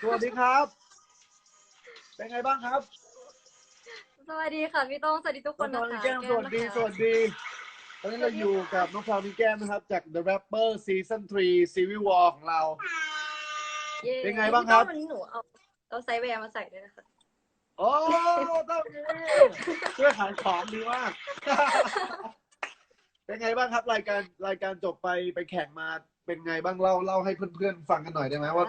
สวัสดีครับ เป็นไงบ้างครับสวัสดีค่ะพี่โต้องสวัสดีทุกคนน้นะองคะแก้มสวัสดีนะคะสวัสดี ตอนนี้เราอยู่กับน้องพราวมีแก้มนะครับ จาก The Rapper Season 3 Civil War ของเราย้เป็นไงบ้างครับพี่โต้วันนี้หนูเอาเอาไซส์แวร์มาใส่ด้วยนะคะโอ้ต้องนี้ช่วยขายของดีมากเป็นไงบ้างครับรายการรายการจบไปไปแข่งมา เป็นไงบ้างเล่าเล่าให้เพื่อนๆฟังกันหน่อยได้ไหมว่า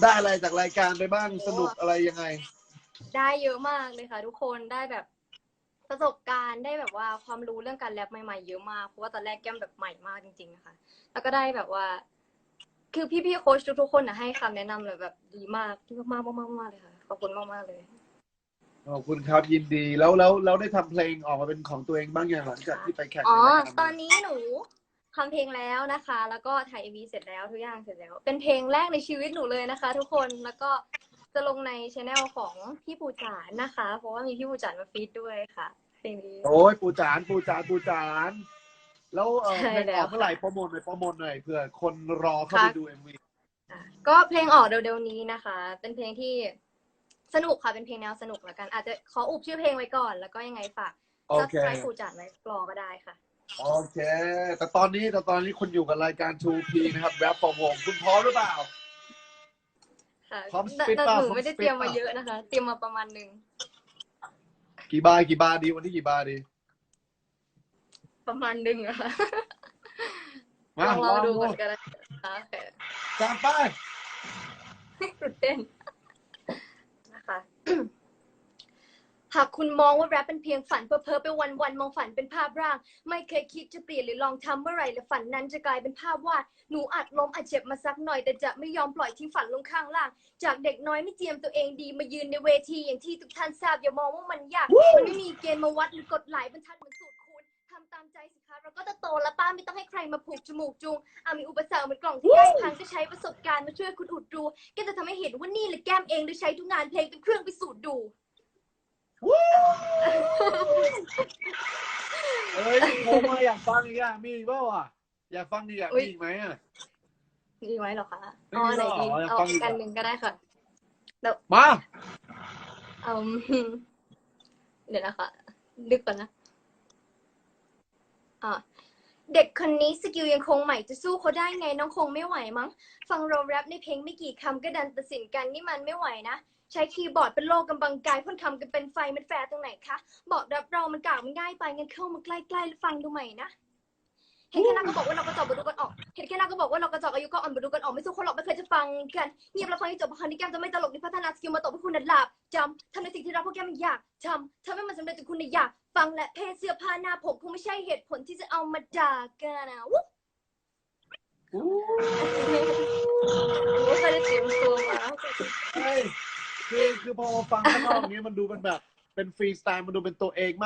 ได้อะไรจากรายการไปบ้างสนุกอะไรยังไง ได้เยอะมากเลยค่ะ ทุกคนได้แบบประสบการณ์ได้แบบว่าความรู้เรื่องการแรปใหม่ๆเยอะมากเพราะว่าตอนแรกแก้มแบบใหม่มากจริงๆนะคะแล้วก็ได้แบบว่า คือพี่ๆโค้ชทุกๆคนนะให้คำแนะนำเลยแบบดีมากดีมากๆมากๆมากๆเลยค่ะขอบคุณมากๆเลย ขอบคุณครับยินดีแล้วแล้วแล้วได้ทำเพลงออกมาเป็นของตัวเองบ้างอย่างหลังจากที่ไปแข่งอ๋อ ในรายการตอนนี้หนู ทำเพลงแล้วนะคะ แล้วก็ถ่ายเอวีเสร็จแล้วทุกอย่างเสร็จแล้ว เป็นเพลงแรกในชีวิตหนูเลยนะคะ ทุกคนแล้วก็จะลงในช anel ของพี่ปูจานนะคะ เพราะว่ามีพี่ปูจานมาฟีดด้วยค่ะเพลงนี้ โอ้ยปูจานปูจานปูจาน แล้วเออใช่เพลงแล้อวอกเมื่อไหร่โปรโมทหน่อยโปรโมทหน่อยเผื่อคนรอเข้าไปค่ะดูเอ็มวี อะก็เพลงออกเร็วๆนี้นะคะ เป็นเพลงที่สนุกค่ะ เป็นเพลงแนวสนุกแล้วกัน อาจจะขออุบชื่อเพลงไว้ก่อน แล้วก็ยังไงฝาก โอซับเคสไครต์ปูจานไว้รอก็ได้ค่ะ โอเค แต่ตอนนี้แต่ตอนนี้คุณอยู่กับรายการ 2P นะครับแรปฟอร์วงคุณพร้อมหรือเปล่า ค่ะพร้อมแต่ spit แต่เปล่าหนูพร้อมไม่ได้ spit เตรียมมาเปล่า เยอะนะคะ เตรียมมาประมาณหนึ่งกี่บาร์กี่บาร์ดีวันที่กี่บาร์ดีประมาณหนึ่งอะค่ะมาลองรอดูลก่อองนก็ได้ค่ะโอเคตามไปตื่นเต้นนะคะ หากคุณมองว่าแรปเป็นเพียงฝันเพ้อเพ้อไปวันวันมองฝันเป็นภาพร่าง ไม่เคยคิดจะเปลี่ยนหรือลองทำเมื่อไหร่และฝันนั้นจะกลายเป็นภาพวาดหนูอาจล้มอาจเจ็บมาสักหน่อย แต่จะไม่ยอมปล่อยทิ้งฝันลงข้างล่าง จากเด็กน้อยไม่เจียมตัวเองดีมายืนในเวทีอย่างที่ทุกท่านทราบอย่ามองว่ามันยาก มันไม่มีเกณฑ์มาวัดหรือกฎหลายบรรทัดเหมือนสูตรคูณทำตามใจสิคะเราก็จะโตและป้าไม่ต้องให้ใครมาผูกจมูกจูงอามีอุปสรรคเหมือนกล่องที่ใกล้พังก็ใช้ประสบการณ์มาช่วยคุณอุดรูก็จะทำให้เห็นว่านี่แหละแก้มเองโดยใช้ทุกงานเพลงเป็นเครื่องพิสูจน์ดู เอ้ยผมมาอยากฟังอีกอะมีอีกเปล่าอะอยากฟังดีอะอุ๊มียอีกไหมอะ ดีไหมเหรอคะไม่อ๋อมีไหนหรอกดีอยากเอาฟังอีอีกกอันอะหนึ่งก็ได้ค่ะ มาเอาเดี๋ยวนะคะดึกก่อนนะอะ เด็กคนนี้สกิลยังคงใหม่จะสู้เขาได้ไงน้องคงไม่ไหวมั้ง ฟังเราแรปในเพลงไม่กี่คำก็ดันตัดสินกันนี่มันไม่ไหวนะ ใช้คีย์บอร์ดเป็นโลกกำบังกายพ่นคำกันเป็นไฟมันแฟร์ตรงไหนคะ บอกรับเรามันกล่ากมันง่ายไปงั้นเข้ามาใกล้ๆแล้วฟังดูใหม่นะเห็นแค่หน้าก็บอกว่าเรากระจอกมาดูกันออก เห็นแค่หน้าก็บอกว่าเรากระจอกอายุก็อ่อนมาดูกันออกไม่สู้คนหรอกไม่เคยจะฟังกัน เงียบแล้วฟังให้จบเพราะครั้งนี้แก้มจะไม่ตลกนี่พัฒนาสกิลมาตบให้คุณนัดหลับ จำทำในสิ่งที่เราพวกแกมันอยากทำทำให้มันสำเร็จจนคุณน่ะอยากฟังและเพศเสื้อผ้าหน้าผมคงไม่ใช่เหตุผลที่จะเอามาด่ากันนะวุ้โอ้เคยได้เตรียมตัวมาเฮ้ยคือคือพอฟังข้างนอกนี้มันดูเป็นแบบ เป็นฟรีสไตล์มันดูเป็นตัวเองมาก